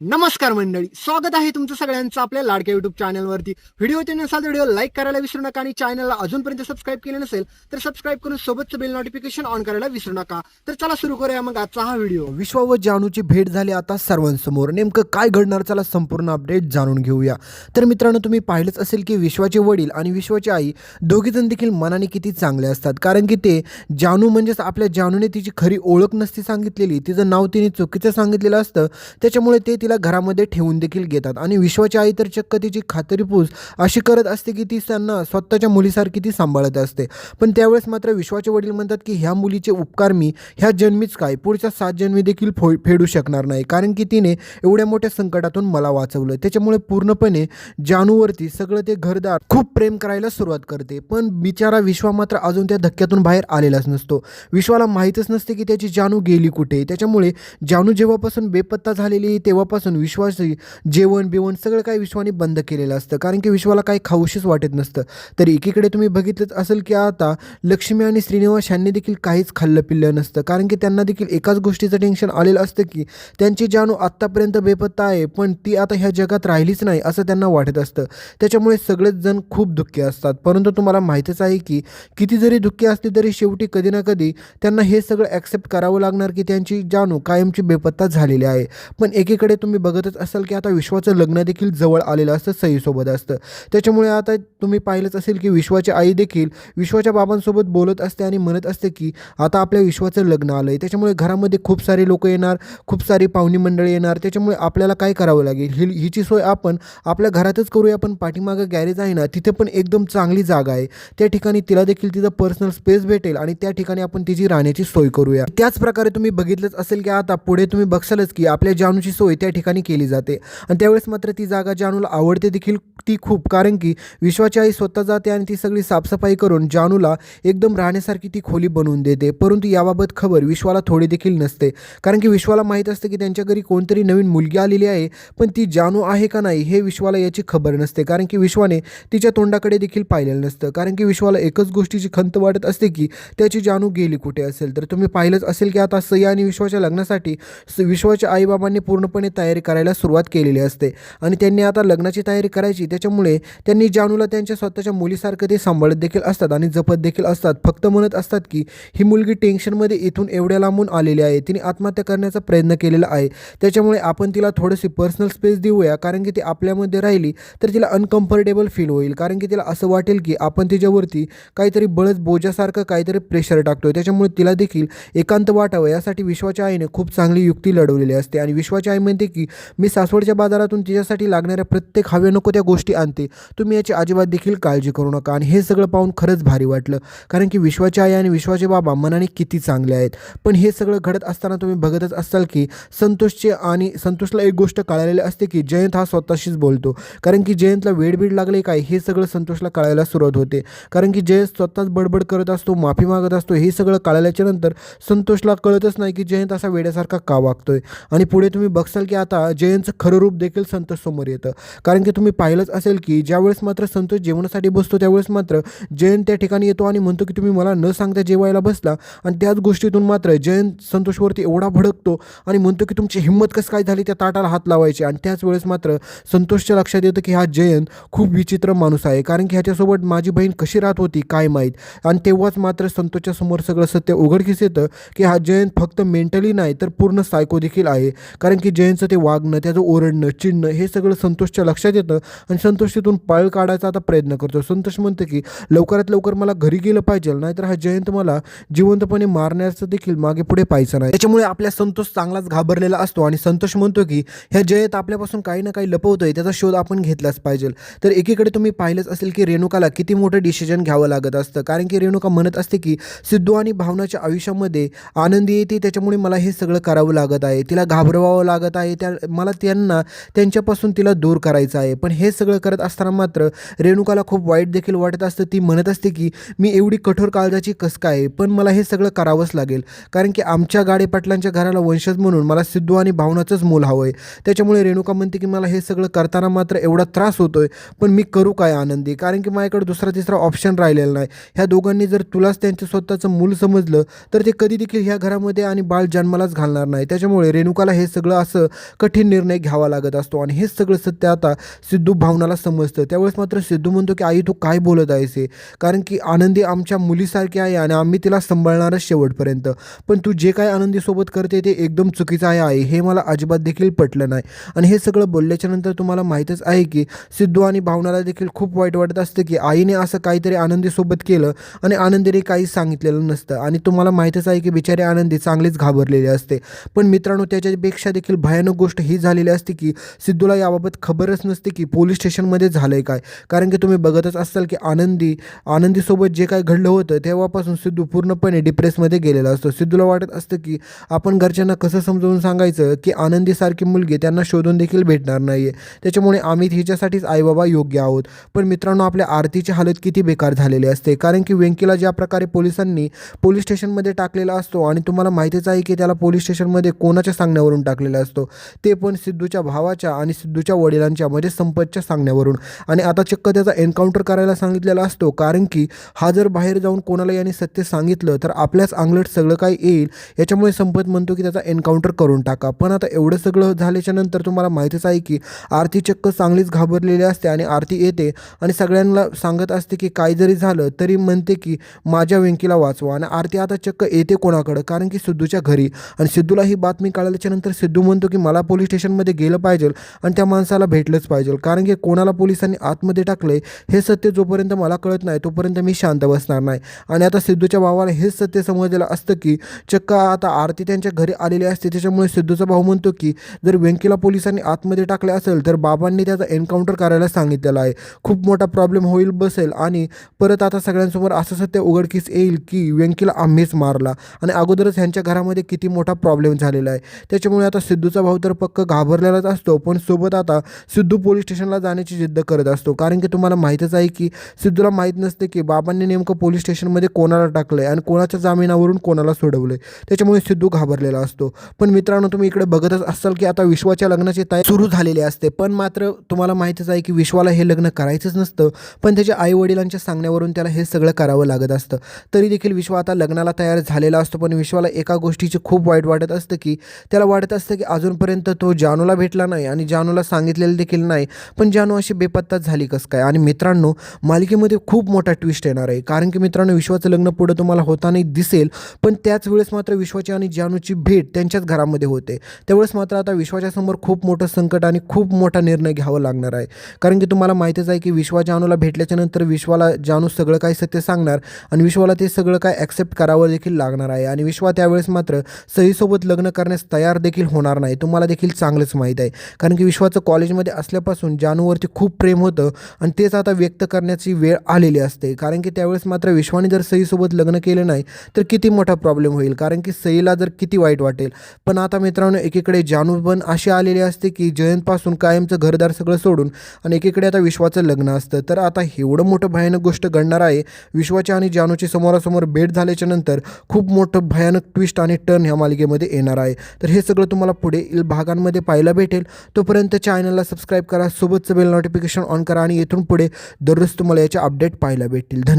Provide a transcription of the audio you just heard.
नमस्कार मंडळी स्वागत आहे तुमचं सगळ्यांचं आपल्या लाडक्या युट्यूब चॅनलवरती व्हिडिओ ते नसाल तर व्हिडिओ लाईक करायला विसरू नका आणि चॅनलला अजूनपर्यंत सबस्क्राईब केलं नसेल तर सबस्क्राईब करून सोबतचं बेल नोटिफिकेशन ऑन करायला विसरू नका. तर चला सुरू करूया मग आजचा हा व्हिडिओ. विश्वा व जानूची भेट झाली आता सर्वांसमोर. नेमकं काय घडणार चला संपूर्ण अपडेट जाणून घेऊया. तर मित्रांनो तुम्ही पाहिलंच असेल की विश्वाचे वडील आणि विश्वाची आई दोघीजण देखील मनाने किती चांगले असतात. कारण की ते जानू म्हणजेच आपल्या जानूने तिची खरी ओळख नसती सांगितलेली तिचं नाव तिने चुकीचं सांगितलेलं असतं त्याच्यामुळे ते तिला घरामध्ये ठेवून देखील घेतात. आणि विश्वाची आई तर चक्क तिची खातरीपूस अशी करत असते की ती त्यांना स्वतःच्या मुलीसारखी ती सांभाळत असते. पण त्यावेळेस मात्र विश्वाचे वडील म्हणतात की ह्या मुलीचे उपकार मी ह्या जन्मीच काय? पुढच्या सात जन्मी देखील फो फेडू शकणार नाही. कारण की तिने एवढ्या मोठ्या संकटातून मला वाचवलं. त्याच्यामुळे पूर्णपणे जानूवरती सगळं ते घरदार खूप प्रेम करायला सुरुवात करते. पण बिचारा विश्वा मात्र अजून त्या धक्क्यातून बाहेर आलेलाच नसतो. विश्वाला माहीतच नसते की त्याची जानू गेली कुठे? त्याच्यामुळे जानू जेव्हापासून बेपत्ता झालेली तेव्हापासून विश्वासी जेवण बिवण सगळं काही विश्वाने बंद केलेलं असतं. कारण की विश्वाला काही खाऊशीच वाटत नसतं. तर एकीकडे तुम्ही बघितलंच असेल की आता लक्ष्मी आणि श्रीनिवास यांनी देखील काहीच खाल्लं पिल्लं नसतं. कारण की त्यांना देखील एकाच गोष्टीचं टेन्शन आलेलं असतं की त्यांची जानू आत्तापर्यंत बेपत्ता आहे पण ती आता ह्या जगात राहिलीच नाही असं त्यांना वाटत असतं. त्याच्यामुळे सगळेच जण खूप दुःखी असतात. परंतु तुम्हाला माहीतच आहे की किती जरी दुःखी असली तरी शेवटी कधी ना कधी त्यांना हे सगळं ॲक्सेप्ट करावं लागणार की त्यांची जानू कायमची बेपत्ता झालेली आहे. पण एकीकडे तुम्ही तुम्ही बघतच असाल की आता विश्वाचं लग्न देखील जवळ आलेलं असतं सईसोबत असतं. त्याच्यामुळे आता तुम्ही पाहिलंच असेल की विश्वाची आई देखील विश्वाच्या बाबांसोबत बोलत असते आणि म्हणत असते की आता आपल्या विश्वाचं लग्न आलं आहे त्याच्यामुळे घरामध्ये खूप सारे लोक येणार खूप सारी पाहुणी मंडळी येणार. त्याच्यामुळे आपल्याला काय करावं लागेल? ही हिची सोय आपण आपल्या घरातच करूया पण पाठीमागं गॅरेज आहे ना तिथे पण एकदम चांगली जागा आहे. त्या ठिकाणी तिला देखील तिचं पर्सनल स्पेस भेटेल आणि त्या ठिकाणी आपण तिची राहण्याची सोय करूया. त्याच प्रकारे तुम्ही बघितलंच असेल की आता पुढे तुम्ही बघसालच की आपल्या जानूची सोय त्या ठिकाणी केली जाते. आणि त्यावेळेस मात्र ती जागा जानूला आवडते देखील ती खूप. कारण की विश्वाची आई स्वतः जाते आणि ती सगळी साफसफाई करून जानूला एकदम राहण्यासारखी ती खोली बनवून देते. परंतु याबाबत खबर विश्वाला थोडी देखील नसते. कारण की विश्वाला माहीत असतं की त्यांच्या घरी कोणतरी नवीन मुलगी आलेली आहे पण ती जानू आहे का नाही हे विश्वाला याची खबर नसते. कारण की विश्वाने तिच्या तोंडाकडे देखील पाहिलेलं नसतं. कारण की विश्वाला एकच गोष्टीची खंत वाटत असते की त्याची जानू गेली कुठे असेल? तर तुम्ही पाहिलंच असेल की आता सया आणि विश्वाच्या लग्नासाठी विश्वाच्या आईबाबांनी पूर्णपणे तयार तयारी करायला सुरुवात केलेली असते. आणि त्यांनी आता लग्नाची तयारी करायची. त्याच्यामुळे त्यांनी जानूला त्यांच्या स्वतःच्या मुलीसारखं ते सांभाळत देखील असतात आणि जपत देखील असतात. फक्त म्हणत असतात की ही मुलगी टेन्शनमध्ये इथून एवढ्या लांबून आलेली आहे. तिने आत्महत्या करण्याचा प्रयत्न केलेला आहे. त्याच्यामुळे आपण तिला थोडीशी पर्सनल स्पेस देऊया. कारण की ती आपल्यामध्ये राहिली तर तिला अनकम्फर्टेबल फील होईल. कारण की तिला असं वाटेल की आपण तिच्यावरती काहीतरी बळच बोजासारखं काहीतरी प्रेशर टाकतोय. त्याच्यामुळे तिला देखील एकांत वाटावं. यासाठी विश्वाच्या आईने खूप चांगली युक्ती लढवलेली असते. आणि विश्वाच्या आई म्हणते की मी सासवडच्या बाजारातून तिच्यासाठी लागणाऱ्या प्रत्येक हव्या नको त्या गोष्टी आणते. तुम्ही याची अजिबात देखील काळजी करू नका. आणि हे सगळं पाहून खरंच भारी वाटलं. कारण की विश्वाची आई आणि विश्वाचे बाबा मनाने किती चांगले आहेत. पण हे सगळं घडत असताना तुम्ही बघतच असाल की संतोषचे आणि संतोषला एक गोष्ट कळालेली असते की जयंत हा स्वतःशीच बोलतो. कारण की जयंतला वेडबीड लागले काय हे सगळं संतोषला कळायला सुरुवात होते. कारण की जयंत स्वतःच बडबड करत असतो माफी मागत असतो. हे सगळं कळाल्याच्या नंतर संतोषला कळतच नाही की जयंत असा वेड्यासारखा का वागतोय. आणि पुढे तुम्ही बघसाल की आता जयंतचं खरं रूप देखील संतोष समोर येतं. कारण की तुम्ही पाहिलंच असेल की ज्यावेळेस मात्र संतोष जेवणासाठी बसतो त्यावेळेस मात्र जयंत त्या ठिकाणी येतो आणि म्हणतो की तुम्ही मला न सांगता जेवायला बसला. आणि त्याच गोष्टीतून मात्र जयंत संतोषवरती एवढा भडकतो आणि म्हणतो की तुमची हिंमत कसं काय झाली त्या ताटाला हात लावायची? आणि त्याच वेळेस मात्र संतोषच्या लक्षात येतं की हा जयंत खूप विचित्र माणूस आहे. कारण की ह्याच्यासोबत माझी बहीण कशी राहत होती काय माहीत? आणि तेव्हाच मात्र संतोषच्या समोर सगळं सत्य उघडकीस येतं की हा जयंत फक्त मेंटली नाही तर पूर्ण सायको देखील आहे. कारण की जयंतचं ते वागणं त्याचं ओरडणं चिडणं हे सगळं संतोषच्या लक्षात येतं आणि संतोष तिथून पळ काढायचा आता प्रयत्न करतो. संतोष म्हणतं की लवकरात लवकर मला घरी गेलं पाहिजे नाहीतर हा जयंत मला जिवंतपणे मारण्याचं देखील मागे पुढे पाहायचं नाही. त्याच्यामुळे आपल्या संतोष चांगलाच घाबरलेला असतो आणि संतोष म्हणतो की ह्या जयंत आपल्यापासून काही ना काही लपवतोय त्याचा शोध आपण घेतलाच पाहिजे. तर एकीकडे तुम्ही पाहिलंच असेल की रेणुकाला किती मोठं डिसिजन घ्यावं लागत असतं. कारण की रेणुका म्हणत असते की सिद्धू आणि भावनाच्या आयुष्यामध्ये आनंदी येते त्याच्यामुळे मला हे सगळं करावं लागत आहे तिला घाबरवावं लागत आहे त्या मला त्यांना त्यांच्यापासून तिला दूर करायचं आहे. पण हे सगळं करत असताना मात्र रेणुकाला खूप वाईट देखील वाटत असतं. ती म्हणत असते की मी एवढी कठोर काळजाची कसका काय? पण मला हे सगळं करावंच लागेल. कारण की आमच्या गाडे पाटलांच्या घराला वंशज म्हणून मला सिद्धू आणि भावनाचंच मूल हवं आहे त्याच्यामुळे रेणुका म्हणते की मला हे सगळं करताना मात्र एवढा त्रास होतोय. पण मी करू काय आनंदी? कारण की माझ्याकडे दुसरा तिसरा ऑप्शन राहिलेला नाही. ह्या दोघांनी जर तुलाच त्यांचं स्वतःचं मूल समजलं तर ते कधी देखील ह्या घरामध्ये आणि बाळ जन्मालाच घालणार नाही. त्याच्यामुळे रेणुकाला हे सगळं असं कठीण निर्णय घ्यावा लागत असतो. आणि हेच सगळं सत्य आता सिद्धू भावनाला समजतं. त्यावेळेस मात्र सिद्धू म्हणतो की आई तू काय बोलत आहेस हे? कारण की आनंदी आमच्या मुलीसारखी आहे आणि आम्ही तिला सांभाळणारच शेवटपर्यंत. पण तू जे काय आनंदीसोबत करते ते एकदम चुकीचं आहे आई. हे मला अजिबात देखील पटलं नाही. आणि हे सगळं बोलल्याच्या नंतर तुम्हाला माहीतच आहे की सिद्धू आणि भावनाला देखील खूप वाईट वाटत असतं की आईने असं काहीतरी आनंदीसोबत केलं आणि आनंदीने काही सांगितलेलं नसतं. आणि तुम्हाला माहीतच आहे की बिचारी आनंदी चांगलीच घाबरलेली असते. पण मित्रांनो त्याच्यापेक्षा देखील भयानक गोष्ट ही झालेली असते की सिद्धूला याबाबत खबरच नसते की पोलीस स्टेशनमध्ये झालं आहे काय. कारण की तुम्ही बघतच असाल की आनंदी आनंदीसोबत जे काय घडलं होतं तेव्हापासून सिद्धू पूर्णपणे डिप्रेसमध्ये गेलेला असतो. सिद्धूला वाटत असतं की आपण घरच्यांना कसं समजावून सांगायचं की आनंदीसारखी मुलगी त्यांना शोधून देखील भेटणार नाही आहे त्याच्यामुळे आम्ही हिच्यासाठीच आईबाबा योग्य आहोत. पण मित्रांनो आपल्या आरतीची हालत किती बेकार झालेली असते. कारण की वेंकीला ज्या प्रकारे पोलिसांनी पोलीस स्टेशनमध्ये टाकलेला असतो आणि तुम्हाला माहितीच आहे की त्याला पोलीस स्टेशनमध्ये कोणाच्या सांगण्यावरून टाकलेला असतो? ते पण सिद्धूच्या भावाच्या आणि सिद्धूच्या वडिलांच्या म्हणजे संपतच्या सांगण्यावरून. आणि आता चक्क त्याचा एन्काउंटर करायला सांगितलेला असतो कारण की हा जर बाहेर जाऊन कोणाला याने सत्य सांगितलं तर आपल्याच अंगलट सगळं काय येईल याच्यामुळे संपत म्हणतो की त्याचा एन्काउंटर करून टाका. पण आता एवढं सगळं झाल्याच्यानंतर तुम्हाला माहितीच आहे की आरती चक्क चांगलीच घाबरलेली असते आणि आरती येते आणि सगळ्यांना सांगत असते की काय जरी झालं तरी म्हणते की माझ्या वेंकीला वाचवा आणि आरती आता चक्क येते कोणाकडं कारण की सिद्धूच्या घरी. आणि सिद्धूला ही बातमी कळाल्याच्या नंतर सिद्धू म्हणतो की मला पोलीस स्टेशनमध्ये गेलं पाहिजे आणि त्या माणसाला भेटलंच पाहिजे. कारण की कोणाला पोलिसांनी आतमध्ये टाकले हे सत्य जोपर्यंत मला कळत नाही तोपर्यंत मी शांत बसणार नाही. आणि आता सिद्धूच्या भावाला हेच सत्य समजलेलं असतं की चक्क आता आरती त्यांच्या घरी आलेली असते त्याच्यामुळे सिद्धूचा भाऊ म्हणतो की जर वेंकीला पोलिसांनी आतमध्ये टाकले असेल तर बाबांनी त्याचा एन्काउंटर करायला सांगितलेला आहे. खूप मोठा प्रॉब्लेम होईल बसेल आणि परत आता सगळ्यांसमोर असं सत्य उघडकीस येईल की वेंकीला आम्हीच मारला. आणि अगोदरच ह्यांच्या घरामध्ये किती मोठा प्रॉब्लेम झालेला आहे. त्याच्यामुळे आता सिद्धूचा भाऊ तर पक्क घाबरलेलाच असतो. पण सोबत आता सिद्धू पोलीस स्टेशनला जाण्याची जिद्द करत असतो. कारण की तुम्हाला माहीतच आहे की सिद्धूला माहीत नसते की बाबांनी नेमकं पोलीस स्टेशनमध्ये कोणाला टाकलं आहे आणि कोणाच्या जामिनावरून कोणाला सोडवलं आहे त्याच्यामुळे सिद्धू घाबरलेला असतो. पण मित्रांनो तुम्ही इकडे बघतच असाल की आता विश्वाच्या लग्नाची तयारी सुरू झालेली असते. पण मात्र तुम्हाला माहीतच आहे की विश्वाला हे लग्न करायचंच नसतं. पण त्याच्या आई वडिलांच्या सांगण्यावरून त्याला हे सगळं करावं लागत असतं. तरी देखील विश्व आता लग्नाला तयार झालेला असतो. पण विश्वाला एका गोष्टीची खूप वाईट वाटत असतं की त्याला वाटत असतं की अजूनपर्यंत तो जानूला भेटला नाही आणि जानूला सांगितलेलं देखील नाही. पण जानू अशी बेपत्ताच झाली कसं काय? आणि मित्रांनो मालिकेमध्ये खूप मोठा ट्विस्ट येणार आहे. कारण की मित्रांनो विश्वाचं लग्न पुढं तुम्हाला होतानाही दिसेल पण त्याच वेळेस मात्र विश्वाची आणि जानूची भेट त्यांच्याच घरामध्ये होते. त्यावेळेस मात्र आता विश्वाच्या समोर खूप मोठं संकट आणि खूप मोठा निर्णय घ्यावा लागणार आहे. कारण की तुम्हाला माहितीच आहे की विश्वा जानूला भेटल्याच्यानंतर विश्वाला जानू सगळं काय सत्य सांगणार आणि विश्वाला ते सगळं काय ॲक्सेप्ट करावं देखील लागणार आहे. आणि विश्वा त्यावेळेस मात्र सहीसोबत लग्न करण्यास तयार देखील होणार नाही. तुम्हाला देखील चांगलंच माहीत आहे. कारण की विश्वाचं कॉलेजमध्ये असल्यापासून जानूवरती खूप प्रेम होतं आणि तेच आता व्यक्त करण्याची वेळ आलेली असते. कारण की त्यावेळेस मात्र विश्वाने जर सईसोबत लग्न केलं नाही तर किती मोठा प्रॉब्लेम होईल. कारण की सईला जर किती वाईट वाटेल. पण आता मित्रांनो एकीकडे जानू पण अशी आलेली असते की जयंतपासून कायमचं घरदार सगळं सोडून आणि एकीकडे आता विश्वाचं लग्न असतं. तर आता एवढं मोठं भयानक गोष्ट घडणार आहे. विश्वाच्या आणि जानूची समोरासमोर भेट झाल्याच्यानंतर खूप मोठं भयानक ट्विस्ट आणि टर्न ह्या मालिकेमध्ये येणार आहे. तर हे सगळं तुम्हाला पुढे भागांमध्ये पाहायला भेटेल. तोपर्यंत चॅनलला सबस्क्राईब करा सोबतचं बेल नोटिफिकेशन ऑन करा आणि येथून पुढे दररोज तुम्हाला याचे अपडेट पाहायला भेटतील. धन्यवाद.